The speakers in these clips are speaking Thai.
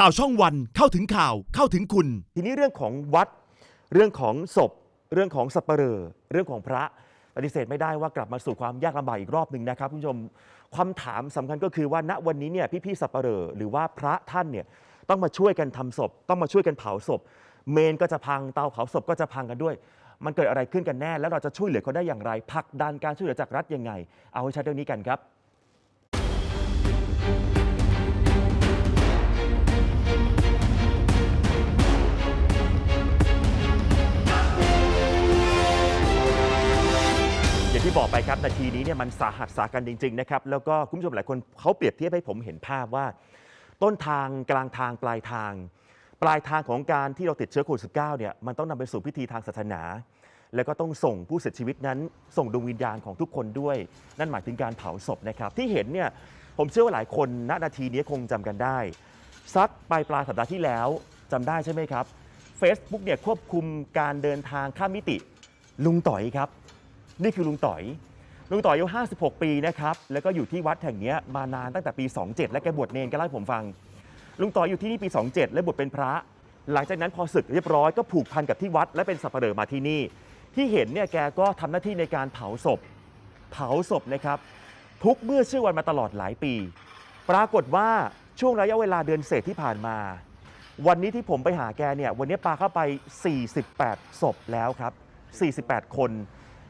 ข่าวช่องวันเข้าถึงข่าวเข้าถึงคุณ ทีนี้เรื่องของวัด เรื่องของศพ เรื่องของสัปเหร่อเรื่องของพระปฏิเสธไม่ได้ว่ากลับมาสู่ความยากลำบากอีกรอบหนึ่งนะครับคุณผู้ชมความถามสำคัญก็คือว่าณวันนี้เนี่ยพี่ๆสัปเหร่อหรือว่าพระท่านเนี่ยต้องมาช่วยกันทำศพ ต้องมาช่วยกันเผาศพ เมนก็จะพังเตาเผาศพก็จะพังกันด้วย มันเกิดอะไรขึ้นกันแน่ แล้วเราจะช่วยเหลือเขาได้อย่างไรผลักดันการช่วยเหลือจากรัฐยังไง เอาให้ชัดเรื่องนี้กันครับ บอกไปครับนาทีนี้เนี่ยมันสาหัสสากันจริงๆนะครับแล้วก็คุณผู้ชมหลายคนเขาเปรียบเทียบให้ผมเห็นภาพว่า ต้นทางกลางทางปลายทาง ปลายทางของการที่เราติดเชื้อโควิด -19 เนี่ยมันต้องนำไปสู่พิธีทางศาสนา แล้วก็ต้องส่งผู้เสียชีวิตนั้น ส่งดวงวิญญาณของทุกคนด้วย นั่นหมายถึงการเผาศพนะครับที่เห็นเนี่ยผมเชื่อว่าหลายคนณนาทีนี้คงจำกันได้สักปลายปลายสัปดาห์ที่แล้วจำได้ใช่ไหมครับ Facebook เนี่ยควบคุมการเดินทางข้ามมิติลุงต่อยครับ นี่คือลุงต่อย ลุงต่อยอายุ56 ปีนะครับ แล้วก็อยู่ที่วัดแห่งนี้มานานตั้งแต่ปี 27 และแกบวชเนนแกเล่าให้ผมฟัง ลุงต่อยอยู่ที่นี่ปี 27 และบวชเป็นพระ หลังจากนั้นพอศึกเรียบร้อยก็ผูกพันกับที่วัดและเป็นสัปเหร่อมาที่นี่ ที่เห็นเนี่ยแกก็ทำหน้าที่ในการเผาศพ เผาศพนะครับ ทุกเมื่อชื่อวันมาตลอดหลายปี ปรากฏว่าช่วงระยะเวลาเดือนเศษที่ผ่านมา วันนี้ที่ผมไปหาแกเนี่ยวันนี้ปลาเข้าไป 48 ศพแล้วครับ 48 คน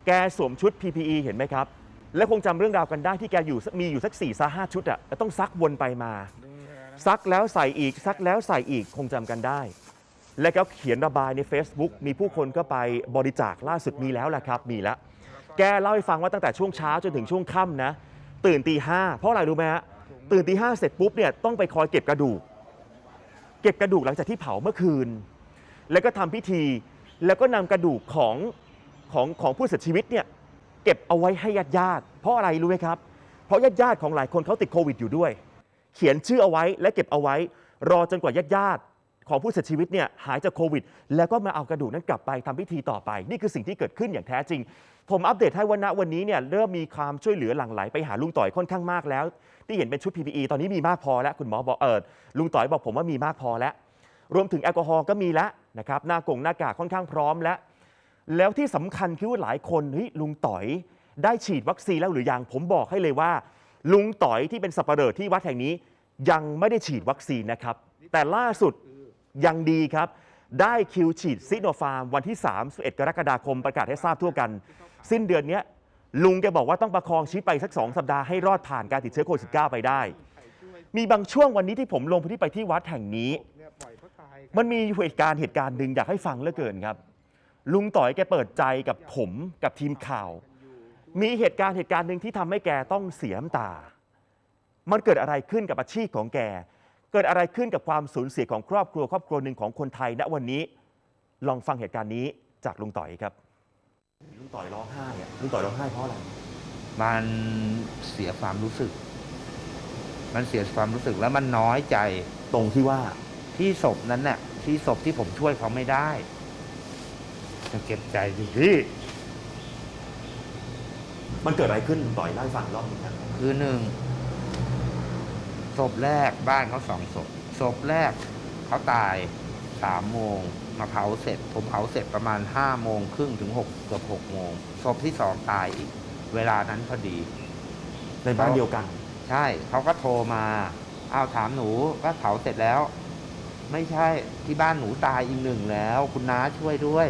แกสวมชุด PPE เห็นไหมครับ และคงจำเรื่องราวกันได้ที่แกอยู่มีอยู่สัก4ี่ซห้าชุดอะแล้วต้องซักวนไปมา ซักแล้วใส่อีก ซักแล้วใส่อีกคงจำกันได้ และก็เขียนระบายใน Facebook มีผู้คนก็ไปบริจาคล่าสุดมีแล้วล่ะครับ มีแล้วแกเล่าให้ฟังว่าตั้งแต่ช่วงเช้าจนถึงช่วงค่ำนะ ตื่นตีห้าเพราะอะไรรู้ไหมฮะตื่นตีห้าเสร็จปุ๊บเนี่ยต้องไปคอยเก็บกระดูก เก็บกระดูกหลังจากที่เผาเมื่อคืน แล้วก็ทำพิธีแล้วก็นำกระดูกของ ของของผู้เสียชีวิตเนี่ยเก็บเอาไว้ให้ญาติญาติเพราะอะไรรู้ไหมครับ เพราะญาติญาติของหลายคนเขาติดโควิดอยู่ด้วย เขียนชื่อเอาไว้และเก็บเอาไว้ รอจนกว่าญาติญาติของผู้เสียชีวิตเนี่ยหายจากโควิด แล้วก็มาเอากระดูกนั้นกลับไปทำพิธีต่อไป นี่คือสิ่งที่เกิดขึ้นอย่างแท้จริง ผมอัปเดตให้วันณวันนี้เนี่ยเริ่มมีความช่วยเหลือหลั่งไหลไปหาลุงต่อยค่อนข้างมากแล้ว ที่เห็นเป็นชุด PPE ตอนนี้มีมากพอแล้วคุณหมอบอกเออลุงต่อยบอกผมว่ามีมากพอแล้ว รวมถึงแอลกอฮอล์ก็มีแล้วนะครับหน้ากงหน้ากากค่อนข้างพร้อมแล้ว แล้วที่สำคัญคือว่าหลายคนเฮ้ยลุงต่อยได้ฉีดวัคซีนแล้วหรือยังผมบอกให้เลยว่า ลุงต่อยที่เป็นสับปะเหร่อที่วัดแห่งนี้ ยังไม่ได้ฉีดวัคซีนนะครับ แต่ล่าสุดยังดีครับ ได้คิวฉีดซิโนฟาร์มวันที่ 31 กรกฎาคมประกาศให้ทราบทั่วกัน สิ้นเดือนเนี้ยลุงแกบอกว่าต้องประคองชีวิตไปสักสองสัปดาห์ให้รอดผ่านการติดเชื้อโควิด -19 ไปได้ มีบางช่วงวันนี้ที่ผมลงพื้นที่ไปที่วัดแห่งนี้ มันมีเหตุการณ์เหตุการณ์หนึ่งอยากให้ฟังเหลือเกินครับ ลุงต่อยแกเปิดใจกับผมกับทีมข่าว มีเหตุการณ์เหตุการณ์หนึ่งที่ทำให้แกต้องเสียน้ำตา มันเกิดอะไรขึ้นกับอาชีพของแก เกิดอะไรขึ้นกับความสูญเสียของครอบครัวครอบครัวหนึ่งของคนไทยณวันนี้ ลองฟังเหตุการณ์นี้จากลุงต่อยครับ ลุงต่อยร้องไห้อะลุงต่อยร้องไห้เพราะอะไร มันเสียความรู้สึก มันเสียความรู้สึกแล้วมันน้อยใจตรงที่ว่าที่ศพนั้นน่ะที่ศพที่ผมช่วยเขาไม่ได้ จะเก็บใจดิพี่ มันเกิดอะไรขึ้นลุงต่อยเล่าให้ฟังรอบหนึงครับคือหนึ่งศพแรกบ้านเขาสองศพศพแรกเขาตายสามโมงมาเผาเสร็จ ผมเผาเสร็จประมาณห้าโมงครึ่งถึงหกเกือบหกโมงศพที่สองตายอีก เวลานั้นพอดี ในบ้านเดียวกัน ใช่เขาก็โทรมาอ้าวถามหนูก็เผาเสร็จแล้ว ไม่ใช่ที่บ้านหนูตายอีกหนึ่งแล้ว คุณน้าช่วยด้วย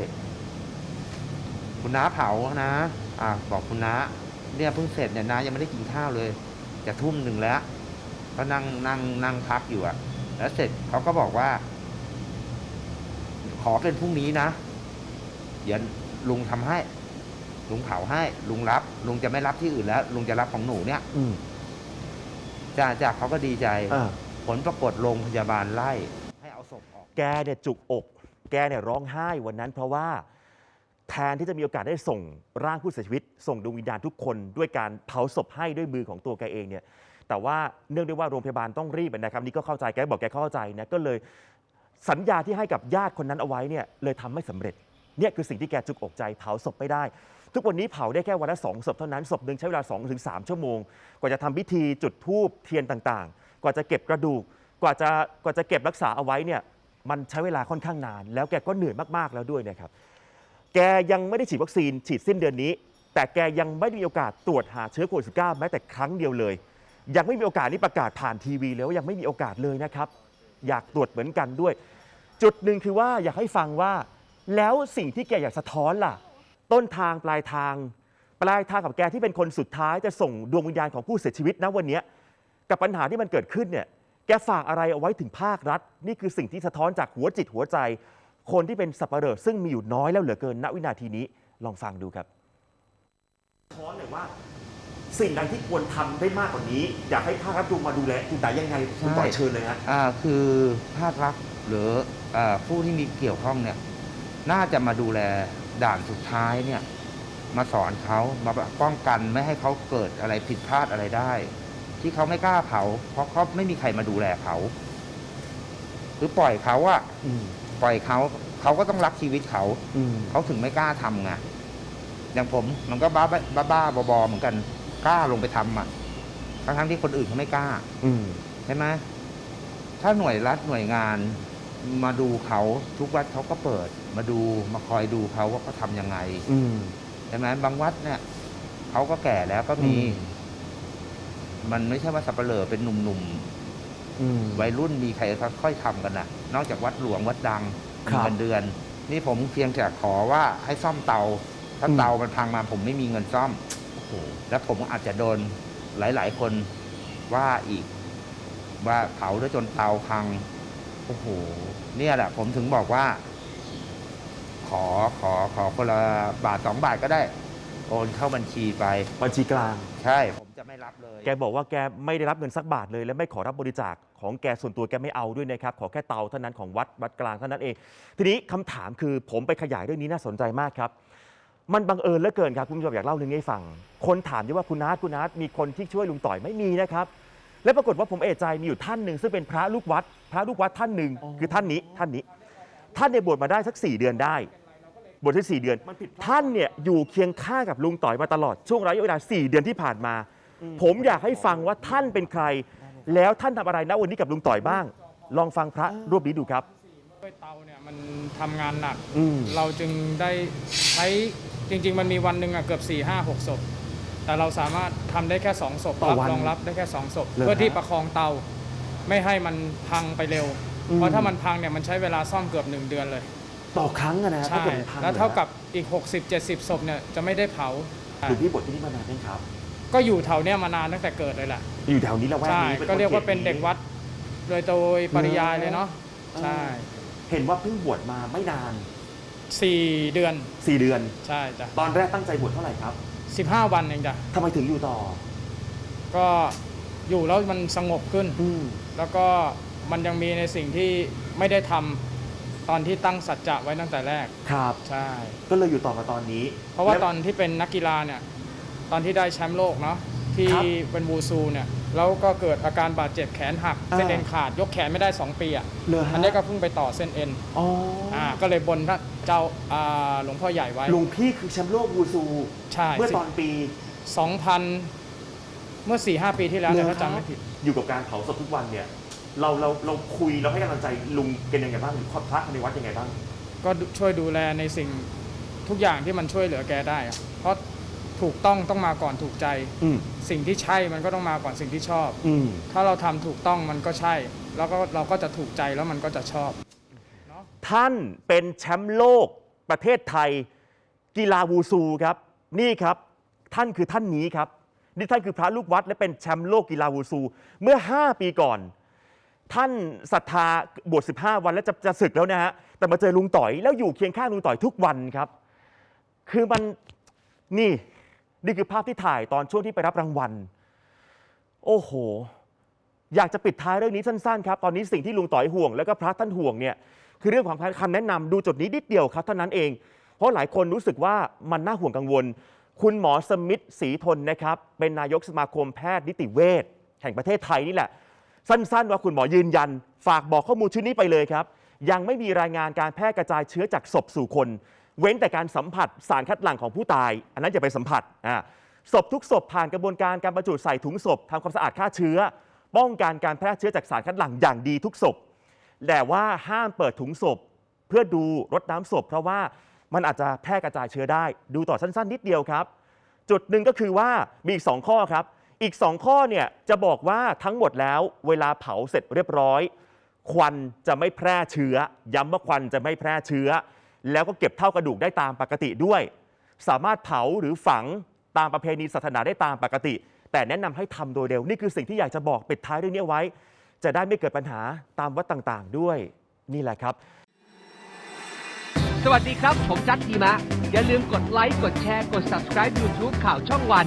คุณน้าเผานะอ่าบอกคุณน้าเนี่ยเพิ่งเสร็จเนี่ยน้ายังไม่ได้กินข้าวเลยจะทุ่มหนึ่งแล้วก็นั่งนั่งนั่งพักอยู่อะแล้วเสร็จเขาก็บอกว่า ขอเป็นพรุ่งนี้นะเดี๋ยวลุงทำให้ ลุงเผาให้ ลุงรับ ลุงจะไม่รับที่อื่นแล้ว ลุงจะรับของหนูเนี่ย อืมจ้าจ้าเขาก็ดีใจอ่าผลปรากฏโรงพยาบาลไล่ ให้เอาศพออก แกเนี่ยจุกอก แกเนี่ยร้องไห้วันนั้นเพราะว่า แทนที่จะมีโอกาสได้ส่งร่างผู้เสียชีวิต ส่งดวงวิญญาณทุกคนด้วยการเผาศพให้ด้วยมือของตัวแกเองเนี่ยแต่ว่าเนื่องด้วยว่าโรงพยาบาลต้องรีบนะครับนี่ก็เข้าใจแกบอกแกเข้าใจนะก็เลยสัญญาที่ให้กับญาติคนนั้นเอาไว้เนี่ยเลยทำไม่สำเร็จเนี่ยคือสิ่งที่แกจุกอกใจเผาศพไม่ได้ ทุกวันนี้เผาได้แค่วันละสองศพเท่านั้นศพหนึ่งใช้เวลา2-3ถึงสชั่วโมง กว่าจะทำพิธีจุดธูปเทียนต่างๆ กว่าจะเก็บกระดูก กว่าจะกว่าจะเก็บรักษาเอาไว้เนี่ยมันใช้เวลาค่อนข้างนาน แล้วแกก็เหนื่อยมากๆแล้วด้วยนะครับ แกยังไม่ได้ฉีดวัคซีนฉีดสิ้นเดือนนี้ แต่แกยังไม่ได้มีโอกาสตรวจหาเชื้อโควิด -19 แม้แต่ครั้งเดียวเลย ยังไม่มีโอกาสนี่ประกาศผ่านทีวีแล้วยังไม่มีโอกาสเลยนะครับ อยากตรวจเหมือนกันด้วย จุดหนึ่งคือว่าอยากให้ฟังว่า แล้วสิ่งที่แกอยากสะท้อนล่ะ ต้นทางปลายทาง ปลายทางกับแกที่เป็นคนสุดท้ายจะส่งดวงวิญญาณของผู้เสียชีวิตนะวันนี้กับปัญหาที่มันเกิดขึ้นเนี่ยแกฝากอะไรเอาไว้ถึงภาครัฐ นี่คือสิ่งที่สะท้อนจากหัวจิตหัวใจ คนที่เป็นสับปะเหร่อซึ่งมีอยู่น้อยแล้วเหลือเกินณวินาทีนี้ลองฟังดูครับสะท้อนเลยว่า สิ่งใดที่ควรทำได้มากกว่านี้ อยากให้ภาครัฐดูมาดูแลคุณตายังไงคุณต่อยเชิญเลยฮะอ่าคือภาครัฐหรืออาผู้ที่มีเกี่ยวข้องเนี่ยน่าจะมาดูแลด่านสุดท้ายเนี่ยมาสอนเขามาป้องกันไม่ให้เขาเกิดอะไรผิดพลาดอะไรได้ ที่เขาไม่กล้าเผาเพราะเขาไม่มีใครมาดูแลเขาคือปล่อยเขาอะอืม ปล่อยเขาเขาก็ต้องรักชีวิตเขาอืมเขาถึงไม่กล้าทำไงอย่างผมมันก็บ้าบ้าบ้าๆบอๆเหมือนกันกล้าลงไปทำอะทั้งทั้งๆที่คนอื่นเขาไม่กล้า อืมใช่ไหมถ้าหน่วยรัฐหน่วยงานมาดูเขาทุกวัดเขาก็เปิด มาดูมาคอยดูเขาว่าเขาทำยังไงอืม ใช่ไหมบางวัดเนี่ยเขาก็แก่แล้วก็มีมันไม่ใช่ว่าสับเปลือเป็นหนุ่ม อืมๆวัยรุ่นมีใครเขาค่อยทำกันนะนอกจากวัดหลวงวัดดังครัมีบเงินเดือน นี่ผมเพียงแต่ขอว่าให้ซ่อมเตา ถ้าอืม เตามันพังมาผมไม่มีเงินซ่อม โอ้โห แล้วผมอาจจะโดนหลาย ๆ คนว่าอีก ว่าเผาแล้วจนเตาพัง โอ้โห เนี่ยแหละ ผมถึงบอกว่า ขอขอขอคนละบาทสองบาทก็ได้ โอนเข้าบัญชีไป บัญชีกลาง ใช่ ผมจะไม่รับเลย แกบอกว่าแกไม่ได้รับเงินสักบาทเลย และไม่ขอรับบริจาคของแกส่วนตัวแกไม่เอาด้วยนะครับ ขอแค่เตาเท่านั้นของวัดวัดกลางเท่านั้นเอง ทีนี้คำถามคือผมไปขยายเรื่องนี้น่าสนใจมากครับ มันบังเอิญเหลือเกินครับคุณผู้ชมอยากเล่าเรื่องนี้ให้ฟัง คนถามด้วยว่าคุณนัทคุณนัทมีคนที่ช่วยลุงต่อยไม่มีนะครับ และปรากฏว่าผมเอะใจมีอยู่ท่านหนึ่งซึ่งเป็นพระลูกวัด พระลูกวัดท่านหนึ่งคือท่านนี้ท่านนี้ ท่านเนี่ยบวชมาได้สักสี่เดือนได้ บวชได้สี่เดือนท่านเนี่ยอยู่เคียงข้างกับลุงต่อยมาตลอดช่วงระยะเวลาสี่เดือนที่ผ่านมา ผมอยากให้ฟังว่าท่านเป็นใคร แล้วท่านทำอะไรณวันนี้กับลุงต่อยบ้าง ลองฟังพระรูปนี้ดูครับ ด้วยเตาเนี่ยมันทำงานหนัก อืม เราจึงได้ใช้จริง ๆ มันมีวันหนึ่งอะเกือบ4ี่ห้าหกศพแต่เราสามารถทำได้แค่ 2ศพต่อรับวันรองรับได้แค่2ศพเหรอเพื่อที่ฮะประคองเตาไม่ให้มันพังไปเร็ว อืม เพราะถ้ามันพังเนี่ยมันใช้เวลาซ่อมเกือบ 1 เดือนเลย ต่อครั้งอะนะใช่แล้วเท่ากับอีก 60-70ศพเนี่ยจะไม่ได้เผา หรือพี่บวชที่นี่มานานยังครับ ก็อยู่แถวเนี้ยมานานตั้งแต่เกิดเลยแหละอยู่แถวนี้แล้วแวกใช่นี้ก็เรียกว่าเป็นเด็กวัด โดยโดยปริยายเลยเนาะใช่เห็นว่าเพิ่งบวชมาไม่นาน สี่เดือน4 เดือน ใช่จ้ะตอนแรกตั้งใจบวชเท่าไหร่ครับสิบห้าวันเองจ้ะทำไมถึงอยู่ต่อ ก็อยู่แล้วมันสงบขึ้น อืมแล้วก็มันยังมีในสิ่งที่ไม่ได้ทำ ตอนที่ตั้งสัจจะไว้ตั้งแต่แรกครับ ใช่ ก็เลยอยู่ต่อมาตอนนี้เพราะว่าแล้ตอนที่เป็นนักกีฬาเนี่ยตอนที่ได้แชมป์โลกเนาะที่ครับเป็นวูซูเนี่ยแล้วก็เกิดอาการบาดเจ็บแขนหัก อ่า เส้นเอ็นขาดยกแขนไม่ได้ 2 ปีอะเลยฮะอันนี้ก็เพิ่งไปต่อเส้นเอ็นอ๋อออ่าก็เลยบนพระเจ้าอ่าหลวงพ่อใหญ่ไว้ หลวงพี่คือแชมป์โลกวูซู ใช่เมื่อตอนปีสองพันเมื่อ4ี่หปีที่แล้วเนี่ยเหรอถ้าจำไม่ผิด อยู่กับการเผาศพทุกวันเนี่ย เราเราเราคุยเราให้กำลังใจลุงกันยังไงบ้างหรือพระในวัดยังไงบ้าง ก็ช่วยดูแลในสิ่งทุกอย่างที่มันช่วยเหลือแกได้อะเพราะถูกต้องต้องมาก่อนถูกใจ อืมสิ่งที่ใช่มันก็ต้องมาก่อนสิ่งที่ชอบ อืม ถ้าเราทำถูกต้องมันก็ใช่ แล้วก็เราก็จะถูกใจแล้วมันก็จะชอบ ท่านเป็นแชมป์โลกประเทศไทย กีฬาวูซูครับ นี่ครับ ท่านคือท่านนี้ครับ นี่ท่านคือพระลูกวัดและเป็นแชมป์โลกกีฬาวูซู เมื่อ 5 ปีก่อน ท่านศรัทธาบวช15 วันแล้วจะจะศึกแล้วนะฮะแต่มาเจอลุงต่อยแล้วอยู่เคียงข้างลุงต่อยทุกวันครับ คือมันนี่นี่คือภาพที่ถ่ายตอนช่วงที่ไปรับรางวัล โอ้โห อยากจะปิดท้ายเรื่องนี้สั้นๆครับ ตอนนี้สิ่งที่ลุงต่อยห่วง แล้วก็พระท่านห่วงเนี่ยคือเรื่องของคำแนะนำดูจุดนี้นิดเดียวครับเท่านั้นเอง เพราะหลายคนรู้สึกว่ามันน่าห่วงกังวล คุณหมอสมิธศรีทนนะครับเป็นนายกสมาคมแพทย์นิติเวชแห่งประเทศไทยนี่แหละ สั้นๆ ว่าคุณหมอยืนยัน ฝากบอกข้อมูลชุดนี้ไปเลยครับ ยังไม่มีรายงานการแพร่กระจายเชื้อจากศพสู่คน เว้นแต่การสัมผัสสารคัดหลั่งของผู้ตาย อันนั้นอย่าไปสัมผัสอ่าศพทุกศพผ่านกระบวนการการบรรจุใส่ถุงศพทำความสะอาดฆ่าเชื้อ ป้องกันการแพร่เชื้อจากสารคัดหลั่งอย่างดีทุกศพแต่ว่าห้ามเปิดถุงศพ เพื่อดูรดน้ำศพ เพราะว่ามันอาจจะแพร่กระจายเชื้อได้ ดูต่อสั้น ๆ นิดเดียวครับ จุดหนึ่งก็คือว่ามีอีก2ข้อครับ อีก 2 ข้อเนี่ยจะบอกว่าทั้งหมดแล้วเวลาเผาเสร็จเรียบร้อย ควันจะไม่แพร่เชื้อ ย้ำว่าควันจะไม่แพร่เชื้อ แล้วก็เก็บเท่ากระดูกได้ตามปกติด้วย สามารถเผาหรือฝังตามประเพณีศาสนาได้ตามปกติ แต่แนะนำให้ทำโดยเร็ว นี่คือสิ่งที่อยากจะบอกปิดท้ายเรื่องนี้ไว้ จะได้ไม่เกิดปัญหาตามวัดต่างๆ ด้วย นี่แหละครับ สวัสดีครับ ผมจัดทีมะ อย่าลืมกดไลค์กดแชร์กด subscribe YouTube ข่าวช่องวัน